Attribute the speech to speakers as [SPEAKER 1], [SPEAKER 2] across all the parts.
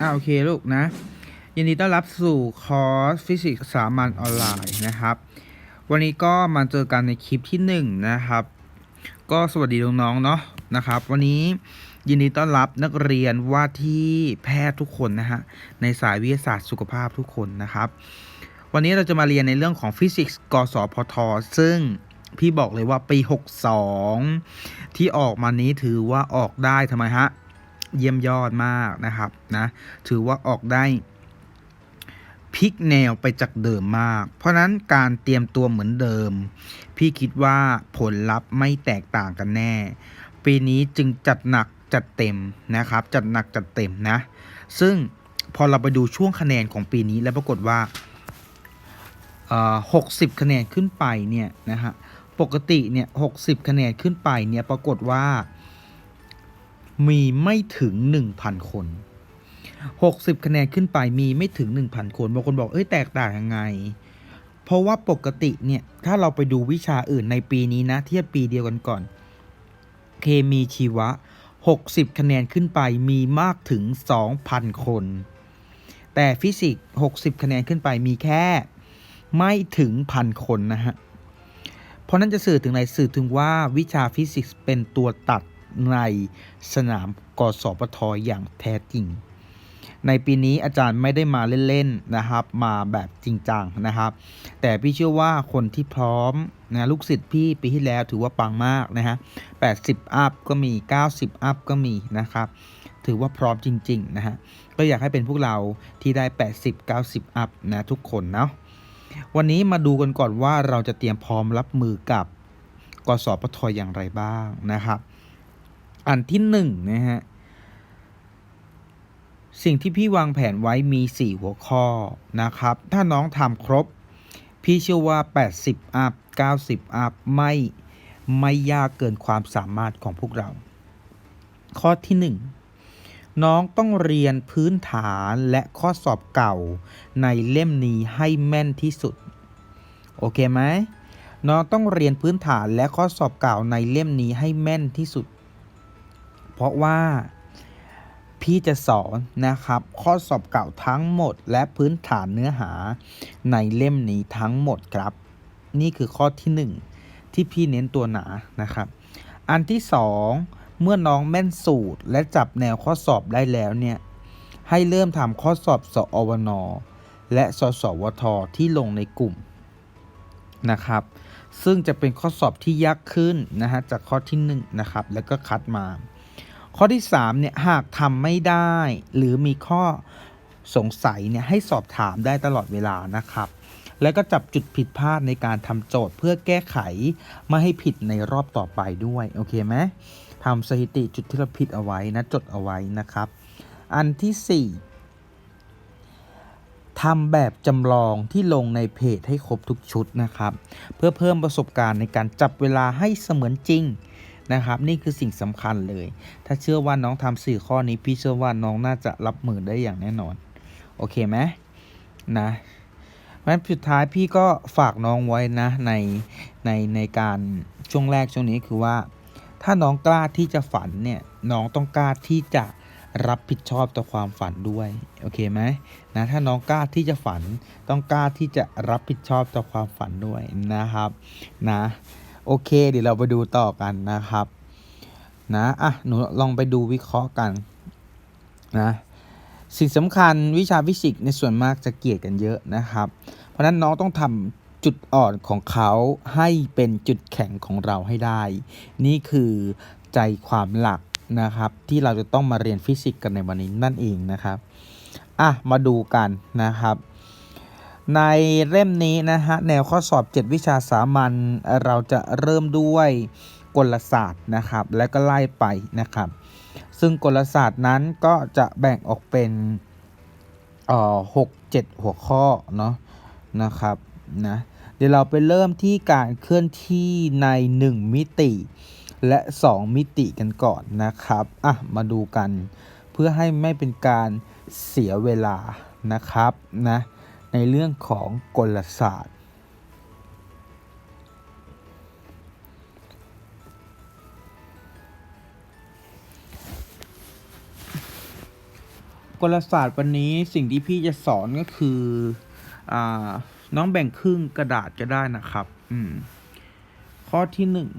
[SPEAKER 1] อ่าโอเคลูกนะ ยินดีต้อนรับสู่คอร์สฟิสิกส์สามัญออนไลน์นะครับ วันนี้ก็มาเจอกันในคลิปที่หนึ่งนะครับ ก็สวัสดีน้องๆเนาะนะครับ วันนี้ยินดีต้อนรับนักเรียนว่าที่แพทย์ทุกคนนะฮะในสายวิทยาศาสตร์สุขภาพทุกคนนะครับ วันนี้เราจะมาเรียนในเรื่องของฟิสิกส์กศพทซึ่งพี่บอกเลยว่าปี 62 ที่ออกมานี้ถือว่าออกได้ทำไมฮะ เยี่ยมยอดมากนะครับนะถือว่าออกได้พลิกแนวไปจากเดิมมาก เพราะนั้นการเตรียมตัวเหมือนเดิม พี่คิดว่าผลลัพธ์ไม่แตกต่างกันแน่ ปีนี้จึงจัดหนักจัดเต็มนะครับ จัดหนักจัดเต็มนะ ซึ่งพอเราไปดูช่วงคะแนนของปีนี้แล้วปรากฏว่าหกสิบคะแนนขึ้นไปเนี่ยนะฮะ ปกติเนี่ยหกสิบคะแนนขึ้นไปเนี่ยปรากฏว่า มีไม่ถึง 1,000 คน 60 คะแนนขึ้นไปมีไม่ถึง 1,000 คนบางคนบอกเอ้ยแตกต่างยังไง เพราะว่าปกติเนี่ย ถ้าเราไปดูวิชาอื่นในปีนี้นะ เทียบปีเดียวกันก่อน เคมีชีวะ 60 คะแนนขึ้นไปมีมากถึง 2,000 คน แต่ฟิสิกส์ 60 คะแนนขึ้นไปมีแค่ไม่ถึงพันคนนะฮะเพราะนั้นจะสื่อถึงอะไรสื่อถึงว่าวิชาฟิสิกส์เป็นตัวตัด ในสนามกศปทอย่างแท้จริง ในปีนี้อาจารย์ไม่ได้มาเล่นๆนะครับ มาแบบจริงจังนะครับ แต่พี่เชื่อว่าคนที่พร้อมนะลูกศิษย์พี่ปีที่แล้วถือว่าปังมากนะฮะ80 อัพก็มี 90 อัพก็มีนะครับ ถือว่าพร้อมจริง ๆ นะฮะ ก็อยากให้เป็นพวกเราที่ได้ 80 90 อัพนะทุกคนเนาะวันนี้มาดูกันก่อนว่าเราจะเตรียมพร้อมรับมือกับกสปทออย่างไรบ้างนะครับ อันที่หนึ่งนะฮะ สิ่งที่พี่วางแผนไว้มี 4 หัวข้อนะครับ ถ้าน้องทำครบ พี่เชื่อว่า 80 อัพ 90 อัพ ไม่ไม่ยากเกินความสามารถของพวกเรา ข้อที่ 1 น้องต้องเรียนพื้นฐานและข้อสอบเก่าในเล่มนี้ให้แม่นที่สุด โอเคไหมน้องต้องเรียนพื้นฐานและข้อสอบเก่าในเล่มนี้ให้แม่นที่สุด เพราะว่าพี่จะสอนนะครับ ข้อสอบเก่าทั้งหมด และพื้นฐานเนื้อหาในเล่มนี้ทั้งหมดครับ นี่คือข้อที่ 1 ที่พี่เน้นตัวหนานะครับ อันที่ 2 เมื่อน้องแม่นสูตร และจับแนวข้อสอบได้แล้วเนี่ยให้เริ่มทำข้อสอบสอวนและสสวทที่ลงในกลุ่มนะครับ ซึ่งจะเป็นข้อสอบที่ยากขึ้นนะฮะจากข้อที่1นนะครับ แล้วก็คัดมา ข้อที่3เนี่ยหากทำไม่ได้ หรือมีข้อสงสัยเนี่ยให้สอบถามได้ตลอดเวลานะครับ แล้วก็จับจุดผิดพลาดในการทำโจทย์เพื่อแก้ไขไม่ให้ผิดในรอบต่อไปด้วยโอเคไหมทำสถิติจุดที่เราผิดเอาไว้นะจดเอาไว้นะครับ อันที่ 4ทำแบบจำลองที่ลงในเพจให้ครบทุกชุดนะครับ เพื่อเพิ่มประสบการณ์ในการจับเวลาให้เสมือนจริง นะครับ นี่คือสิ่งสำคัญเลย ถ้าเชื่อว่าน้องทำสี่ข้อนี้พี่เชื่อว่าน้องน่าจะรับมือได้อย่างแน่นอน โอเคไหมนะเพราะฉะนั้นสุดท้ายพี่ก็ฝากน้องไว้นะในในในการช่วงแรกช่วงนี้คือว่า ถ้าน้องกล้าที่จะฝันเนี่ยน้องต้องกล้าที่จะรับผิดชอบต่อความฝันด้วยโอเคไหมนะถ้าน้องกล้าที่จะฝัน ต้องกล้าที่จะรับผิดชอบต่อความฝันด้วยนะครับนะ โอเค เดี๋ยวเราไปดูต่อกันนะครับ นะอะหนูลองไปดูวิเคราะห์กันนะสิ่งสำคัญวิชาฟิสิกส์ในส่วนมากจะเกลียดกันเยอะนะครับ เพราะฉะนั้นน้องต้องทำจุดอ่อนของเขาให้เป็นจุดแข็งของเราให้ได้ นี่คือใจความหลักนะครับ ที่เราจะต้องมาเรียนฟิสิกส์กันในวันนี้นั่นเองนะครับ อะ มาดูกันนะครับ ในเล่มนี้นะฮะแนวข้อสอบ 7 วิชาสามัญเราจะเริ่มด้วยกลศาสตร์นะครับ และก็ไล่ไปนะครับ ซึ่งกลศาสตร์นั้นก็จะแบ่งออกเป็นเอ่อหกเจ็ดหัวข้อเนาะนะครับนะเดี๋ยวเราไปเริ่มที่การเคลื่อนที่ใน 1 มิติ และ 2 มิติกันก่อนนะครับอะมาดูกัน เพื่อให้ไม่เป็นการเสียเวลานะครับนะ ในเรื่องของกลศาสตร์ กลศาสตร์วันนี้สิ่งที่พี่จะสอนก็คืออน้องแบ่งครึ่งกระดาษก็ได้นะครับ อืม ข้อที่หนึ่ง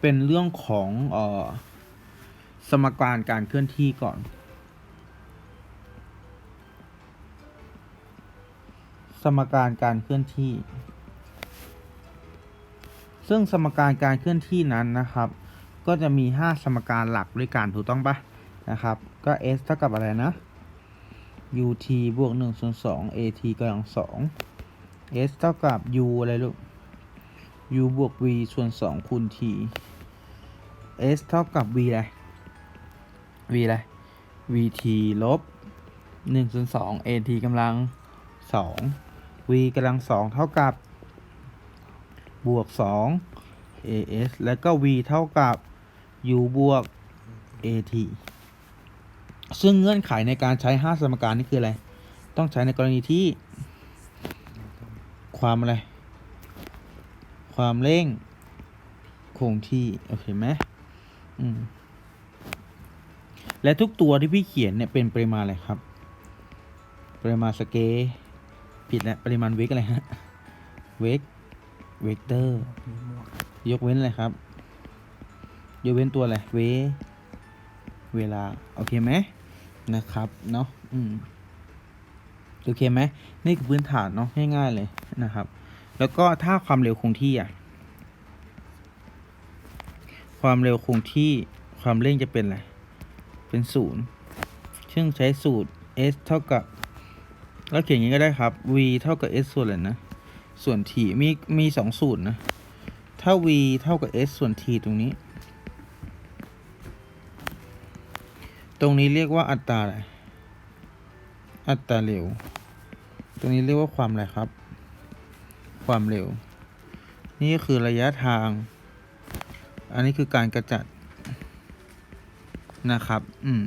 [SPEAKER 1] เป็นเรื่องของออสมการการเคลื่อนที่ก่อน มการการเคลื่อนที่ ซึ่งสมการการเคลื่อนที่นั้นนะครับ ก็จะมี 5 สมการหลักด้วยกันถูกต้องปะนะครับ ก็ s เท่ากับอะไรนะ ut บวก1ส่วน2 at กำลัง2 s เท่ากับ u อะไรลูก u บวก v ส่วน 2 คูณ t s เท่ากับ v อะไร v อะไร vt ลบ1ส่วน2 at กำลัง2 v กำลัง2เท่ากับบวก 2 as แล้วก็ v เท่ากับ u บวก at ซึ่งเงื่อนไขในการใช้ 5 สมการนี่คืออะไร ต้องใช้ในกรณีที่ ความอะไร ความเร่ง คงที่ โอเคไหมอืม และทุกตัวที่พี่เขียนเนี่ยเป็นปริมาณอะไรครับ ปริมาณสเกล ผิดแล้วปริมาณเวกอะไรฮะเวกเวกเตอร์ ยกเว้นอะไรครับ ยกเว้นตัวอะไร เว เวลา โอเคไหมนะครับ เนาะอืมโอเคไหมนี่คือพื้นฐานเนาะง่ายๆเลยนะครับ แล้วก็ถ้าความเร็วคงที่อะ ความเร็วคงที่ความเร่งจะเป็นอะไร เป็นศูนย์ซึ่งใช้สูตร s เท่ากับ เราเขียนอย่างนี้ก็ได้ครับ v เท่ากับ s ส่วนอะไรนะ ส่วน t มีมีสองสูตรนะ ถ้า v เท่ากับ s ส่วน t ตรงนี้ ตรงนี้เรียกว่าอัตราอะไร อัตราเร็ว ตรงนี้เรียกว่าความอะไรครับ ความเร็ว นี่ก็คือระยะทาง อันนี้คือการกระจัดนะครับ อืม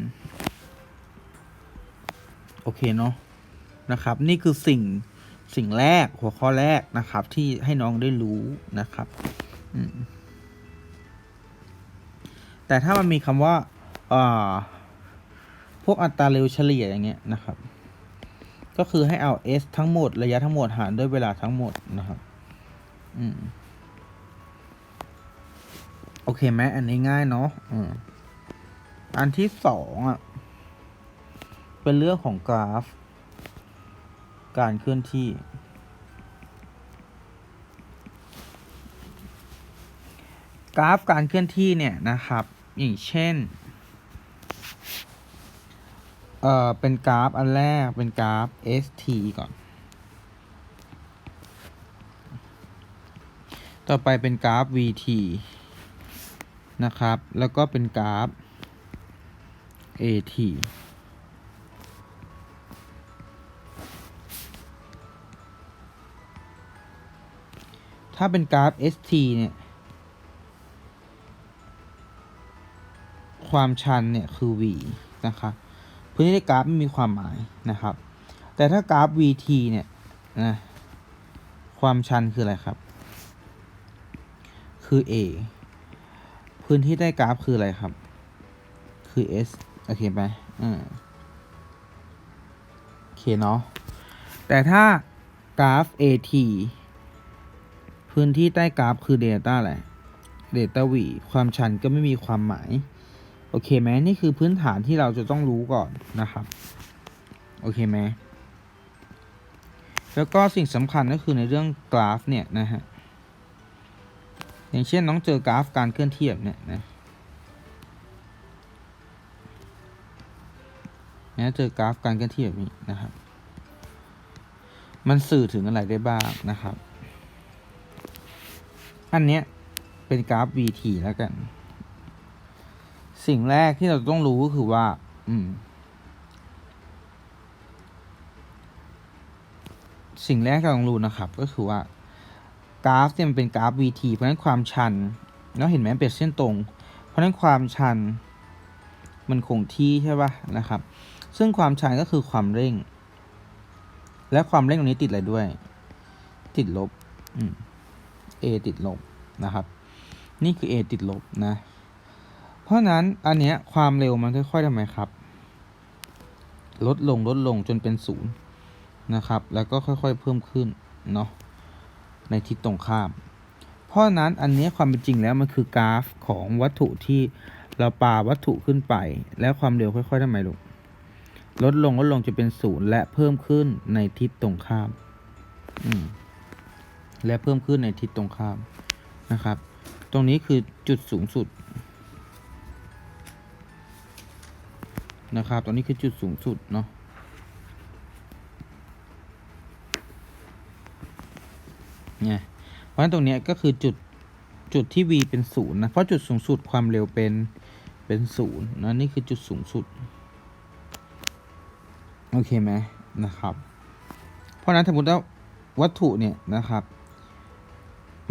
[SPEAKER 1] โอเคเนาะ นะครับ นี่คือสิ่งสิ่งแรกหัวข้อแรกนะครับ ที่ให้น้องได้รู้นะครับแต่ถ้ามันมีคำว่าอ่าพวกอัตราเร็วเฉลี่ยอย่างเงี้ยนะครับ ก็คือให้เอา s ทั้งหมดระยะทั้งหมดหารด้วยเวลาทั้งหมดนะครับ อืมโอเคไหมอันนี้ง่ายเนาะอืมอันที่สองอะ เป็นเรื่องของกราฟ การเคลื่อนที่ กราฟการเคลื่อนที่เนี่ยนะครับอย่างเช่นเอ่อเป็นกราฟอันแรกเป็นกราฟ st ก่อน ต่อไปเป็นกราฟ vt นะครับ แล้วก็เป็นกราฟ at ถ้าเป็นกราฟ st เนี่ย ความชันเนี่ยคือ v นะครับพื้นที่ในกราฟไม่มีความหมายนะครับ แต่ถ้ากราฟ vt เนี่ยนะความชันคืออะไรครับ คือ a พื้นที่ใต้กราฟคืออะไรครับ คือ s โอเคไหมอืมโอเคเนาะแต่ถ้ากราฟ at พื้นที่ใต้กราฟคือ delta อะไร delta v ความชันก็ไม่มีความหมาย โอเคไหมนี่คือพื้นฐานที่เราจะต้องรู้ก่อนนะครับ โอเคไหมแล้วก็สิ่งสำคัญก็คือในเรื่องกราฟเนี่ยนะฮะ อย่างเช่นน้องเจอกราฟการเคลื่อนที่แบบเนี้ยนะนะเจอกราฟการเคลื่อนที่แบบนี้นะครับ มันสื่อถึงอะไรได้บ้างนะครับ อันเนี้ยเป็นกราฟ VT แล้วกัน สิ่งแรกที่เราต้องรู้ก็คือว่า อืม สิ่งแรกที่เราต้องรู้นะครับ ก็คือว่ากราฟเนี่ยมันเป็นกราฟ VT เพราะฉะนั้นความชันแล้วเห็นไหมเป็นเส้นตรง เพราะฉะนั้นความชันมันคงที่ใช่ป่ะนะครับ ซึ่งความชันก็คือความเร่ง และความเร่งตรงนี้ติดอะไรด้วย ติดลบ อืม A ติดลบนะครับ นี่คือ A ติดลบนะ เพราะนั้นอันเนี้ยความเร็วมันค่อยๆทำไมครับ ลดลงลดลงจนเป็นศูนย์นะครับ แล้วก็ค่อยๆเพิ่มขึ้นเนาะในทิศตรงข้าม เพราะนั้นอันเนี้ยความเป็นจริงแล้วมันคือกราฟของวัตถุที่เราปาวัตถุขึ้นไป แล้วความเร็วค่อยๆทำไมลูกลดลงลดลงจะเป็นศูนย์และเพิ่มขึ้นในทิศตรงข้าม อืม และเพิ่มขึ้นในทิศตรงข้ามนะครับ ตรงนี้คือจุดสูงสุดนะครับ ตรงนี้คือจุดสูงสุดเนาะเนี่ยเพราะฉะนั้นตรงนี้ก็คือจุดจุดที่ v เป็นศูนย์นะ เพราะจุดสูงสุดความเร็วเป็นเป็นศูนย์นะนี่คือจุดสูงสุด โอเคไหมนะครับ เพราะฉะนั้นสมมติว่าวัตถุเนี่ยนะครับ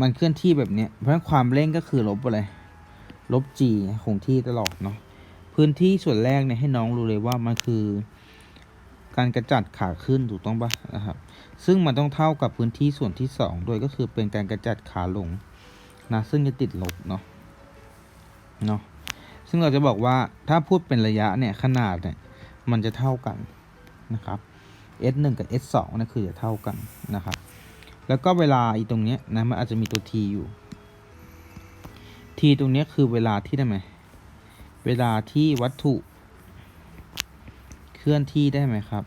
[SPEAKER 1] มันเคลื่อนที่แบบนี้เพราะฉะนั้นความเร่งก็คือลบอะไร ลบ g คงที่ตลอดเนาะพื้นที่ส่วนแรกเนี่ยให้น้องรู้เลยว่ามันคือ การกระจัดขาขึ้นถูกต้องปะนะครับ ซึ่งมันต้องเท่ากับพื้นที่ส่วนที่สองโดยก็คือเป็นการกระจัดขาลงนะซึ่งจะติดลบเนาะเนาะซึ่งเราจะบอกว่าถ้าพูดเป็นระยะเนี่ยขนาดเนี่ยมันจะเท่ากันนะครับ s 1กับ s 2นะคือจะเท่ากันนะครับ แล้วก็เวลาอีตรงเนี้ยนะมันอาจจะมีตัว t อยู่ t ตรงเนี้ยคือเวลาที่ได้ไหมเวลาที่วัตถุเคลื่อนที่ได้ไหมครับ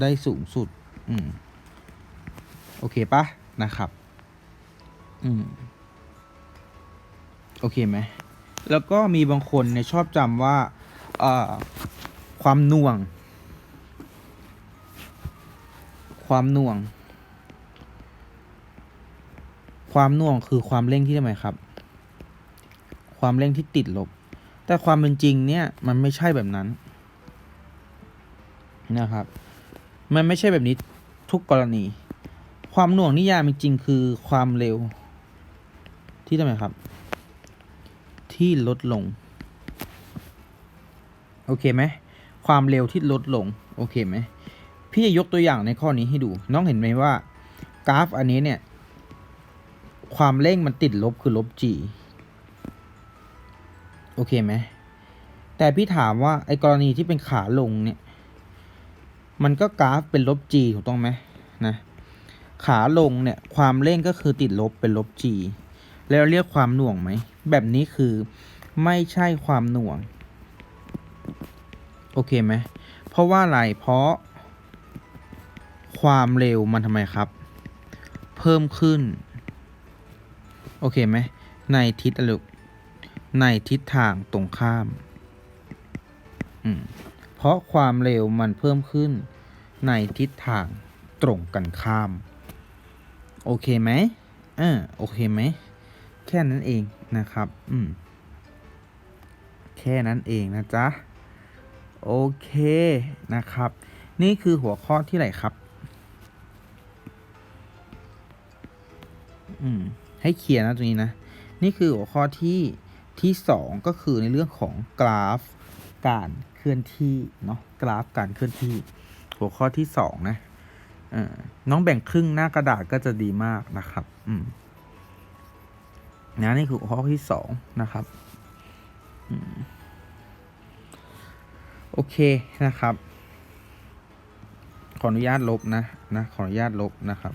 [SPEAKER 1] ได้สูงสุด อืม โอเคปะนะครับ อืม โอเคไหม แล้วก็มีบางคนเนี่ยชอบจำว่าเอ่อความหน่วง ความหน่วง ความน่วงคือความเร่งที่ทำไมครับ ความเร่งที่ติดลบ แต่ความเป็นจริงเนี่ยมันไม่ใช่แบบนั้นนะครับ มันไม่ใช่แบบนี้ทุกกรณี ความหน่วงนิยามจริงๆคือความเร็ว ที่ทำไมครับ ที่ลดลง โอเคไหมความเร็วที่ลดลง โอเคไหมพี่จะยกตัวอย่างในข้อนี้ให้ดู น้องเห็นไหมว่า กราฟอันนี้เนี่ย ความเร่งมันติดลบคือลบ g โอเคไหม แต่พี่ถามว่าไอ้กรณีที่เป็นขาลงเนี่ย มันก็กราฟเป็นลบ g ถูกต้องไหมนะ ขาลงเนี่ยความเร่งก็คือติดลบเป็นลบ g แล้วเรียกความหน่วงไหม แบบนี้คือไม่ใช่ความหน่วง โอเคไหม เพราะว่าอะไร เพราะ ความเร็วมันทำไมครับ เพิ่มขึ้น โอเคไหมในทิศอะลูกในทิศทางตรงข้ามอืมเพราะความเร็วมันเพิ่มขึ้นในทิศทางตรงกันข้าม โอเคไหมเออโอเคไหม แค่นั้นเองนะครับ อืม แค่นั้นเองนะจ๊ะ โอเคนะครับ นี่คือหัวข้อที่ไหนครับ อืม ให้เคลียร์นะตรงนี้นะ นี่คือหัวข้อที่ที่สองก็คือในเรื่องของกราฟการเคลื่อนที่เนาะกราฟการเคลื่อนที่ หัวข้อที่สองนะเออน้องแบ่งครึ่งหน้ากระดาษก็จะดีมากนะครับ อืมนะนี่คือหัวข้อที่สองนะครับอโอเคนะครับ ขออนุญาตลบนะนะขออนุญาตลบนะครับ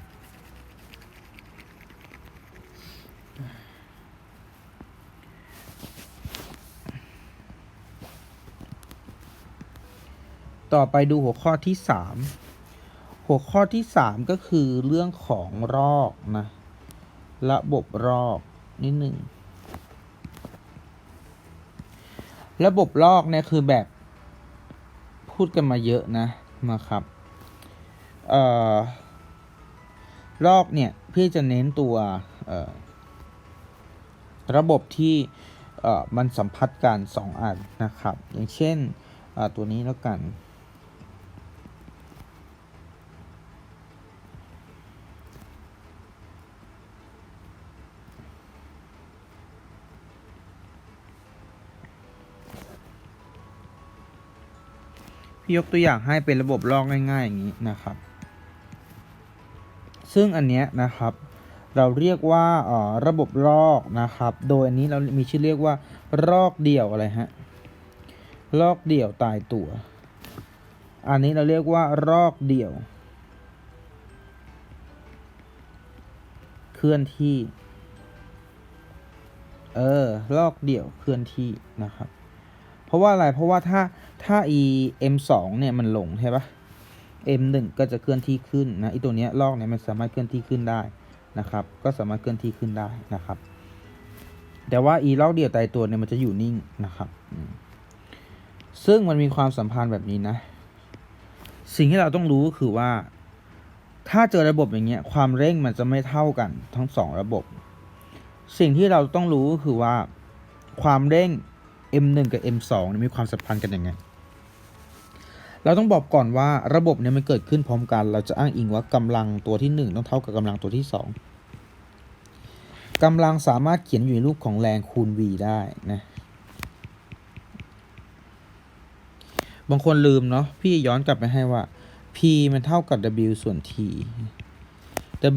[SPEAKER 1] ต่อไปดูหัวข้อที่สามหัวข้อที่สามก็คือเรื่องของรอกนะ ระบบรอกนิดหนึ่งระบบลอกเนี่ยคือแบบพูดกันมาเยอะนะนะครับเอ่อลอกเนี่ยพี่จะเน้นตัวเอ่อระบบที่เอ่อมันสัมพัทธ์กันสองอันนะครับ อย่างเช่นอ่อตัวนี้แล้วกัน พี่ยกตัวอย่างให้เป็นระบบลอกง่ายๆอย่างนี้นะครับ ซึ่งอันเนี้ยนะครับ เราเรียกว่าอ่อระบบลอกนะครับ โดยอันนี้เรามีชื่อเรียกว่ารอกเดี่ยวอะไรฮะลอกเดี่ยวตายตัว อันนี้เราเรียกว่ารอกเดี่ยว เคลื่อนที่ เออลอกเดี่ยวเคลื่อนที่นะครับ เพราะว่าอะไรเพราะว่าถ้า ถ้า e m 2เนี่ยมันหลงใช่ปะ m 1ก็จะเคลื่อนที่ขึ้นนะไอตัวเนี้ยลอกเนี่ยมันสามารถเคลื่อนที่ขึ้นได้นะครับ ก็สามารถเคลื่อนที่ขึ้นได้นะครับ แต่ว่า e ลอกเดี่ยวตายตัวเนี่ยมันจะอยู่นิ่งนะครับ ซึ่งมันมีความสัมพันธ์แบบนี้นะ สิ่งที่เราต้องรู้ก็คือว่า ถ้าเจอระบบอย่างเงี้ยความเร่งมันจะไม่เท่ากันทั้งสองระบบ สิ่งที่เราต้องรู้ก็คือว่าความเร่ง M1 กับ M2 มีความสัมพันธ์กันยังไง เราต้องบอกก่อนว่าระบบเนี่ยมันเกิดขึ้นพร้อมกัน เราจะอ้างอิงว่ากำลังตัวที่ 1 ต้องเท่ากับกำลังตัวที่ 2กำลังสามารถเขียนอยู่ในรูปของแรงคูณ v ได้นะบางคนลืมเนาะพี่ย้อนกลับไปให้ว่า p มันเท่ากับ w ส่วน t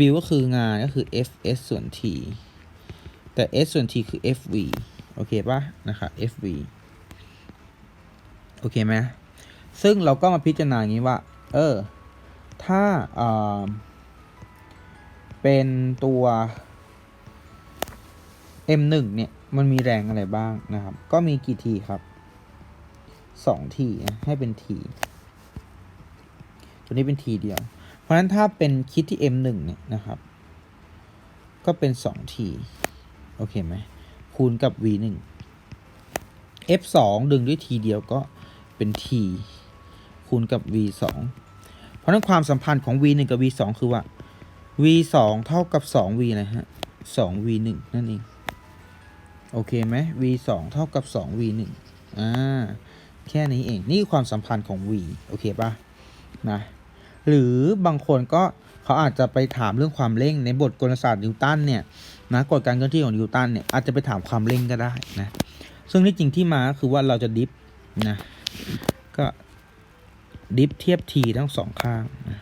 [SPEAKER 1] w ก็คืองานก็คือ fs ส่วน t แต่ s ส่วน t คือ fv โอเคปะนะครับ fv โอเคไหม ซึ่งเราก็มาพิจารณาอย่างนี้ว่า เออ ถ้าเออเป็นตัว m1 เนี่ย มันมีแรงอะไรบ้างนะครับ ก็มีกี่ทีครับสองทีให้เป็นทีตัวนี้เป็นทีเดียว เพราะฉะนั้นถ้าเป็นคิดที่ m1 เนี่ยนะครับ ก็เป็นสองทีโอเคไหมคูณกับ v1 f2 ดึงด้วยทีเดียวก็เป็น t คูณกับ v2 เพราะนั้นความสัมพันธ์ของ v1 กับ v2 คือว่า v2 เท่ากับ 2v นะฮะ 2v1 นั่นเอง โอเคไหม v2 เท่ากับ 2v1 อ่า แค่นี้เอง นี่คือความสัมพันธ์ของ v โอเคปะนะ หรือบางคนก็เขาอาจจะไปถามเรื่องความเร่งในบทกลศาสตร์นิวตันเนี่ยนะกฎการเคลื่อนที่ของนิวตันเนี่ยอาจจะไปถามความเร่งก็ได้นะ ซึ่งที่จริงที่มาก็คือว่าเราจะดิฟนะ ก็ ดิฟเทียบทีทั้งสองข้างนะ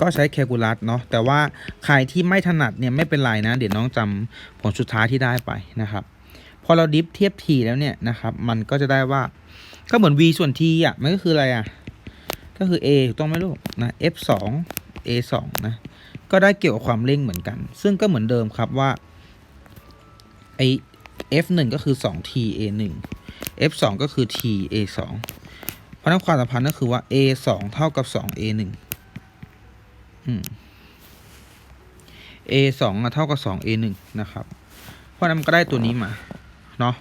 [SPEAKER 1] ก็ใช้แคลคูลัสเนาะแต่ว่าใครที่ไม่ถนัดเนี่ยไม่เป็นไรนะ เดี๋ยวน้องจำผลสุดท้ายที่ได้ไปนะครับ พอเราดิฟเทียบทีแล้วเนี่ยนะครับ มันก็จะได้ว่าก็เหมือน v ส่วน t อะมันก็คืออะไรอะ ก็คือ a ถูกต้องไหมลูกนะ f 2 a 2นะก็ได้เกี่ยวกับความเร่งเหมือนกัน ซึ่งก็เหมือนเดิมครับว่าไอ f 1ก็คือ 2 t a 1 f 2ก็คือ t a 2เพราะนั้นความสัมพันธ์ก็คือว่า a 2เท่ากับ2 a 1อืม a 2อะเท่ากับ2 a 1นะครับ เพราะนั้นก็ได้ตัวนี้มาเนาะ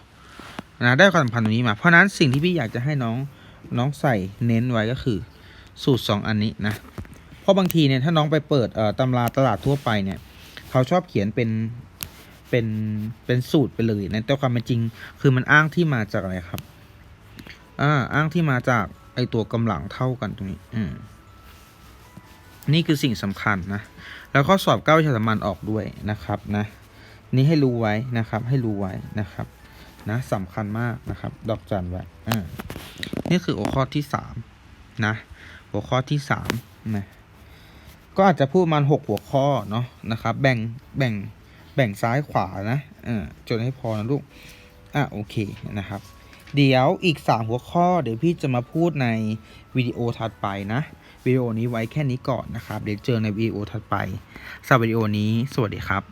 [SPEAKER 1] นะได้ความสัมพันธ์ตรงนี้มา เพราะนั้นสิ่งที่พี่อยากจะให้น้องน้องใส่เน้นไว้ก็คือ สูตร 2 อันนี้นะ เพราะบางทีเนี่ยถ้าน้องไปเปิดตำราตลาดทั่วไปเนี่ย เขาชอบเขียนเป็น เป็นเป็นสูตรไปเลยนะแต่ความเป็นจริง คือมันอ้างที่มาจากอะไรครับ อ่า อ้างที่มาจากไอตัวกำลังเท่ากันตรงนี้ อืมนี่คือสิ่งสำคัญนะ แล้วข้อสอบเก้าวิชาสามัญออกด้วยนะครับนะ นี่ให้รู้ไว้นะครับ ให้รู้ไว้นะครับนะสำคัญมากนะครับ ดอกจันไว้อ่านี่คือหัวข้อที่สามนะ หัวข้อที่สามนะก็อาจจะพูดประมันหกหัวข้อเนาะนะครับ แบ่งแบ่ง แบ่งซ้ายขวานะอ่าจดให้พอนะลูก อะโอเคนะครับ เดี๋ยวอีกสามหัวข้อเดี๋ยวพี่จะมาพูดในวิดีโอถัดไปนะ วิดีโอนี้ไว้แค่นี้ก่อนนะครับ เดี๋ยวเจอในวิดีโอถัดไปสำหรับวิดีโอนี้ สวัสดีครับ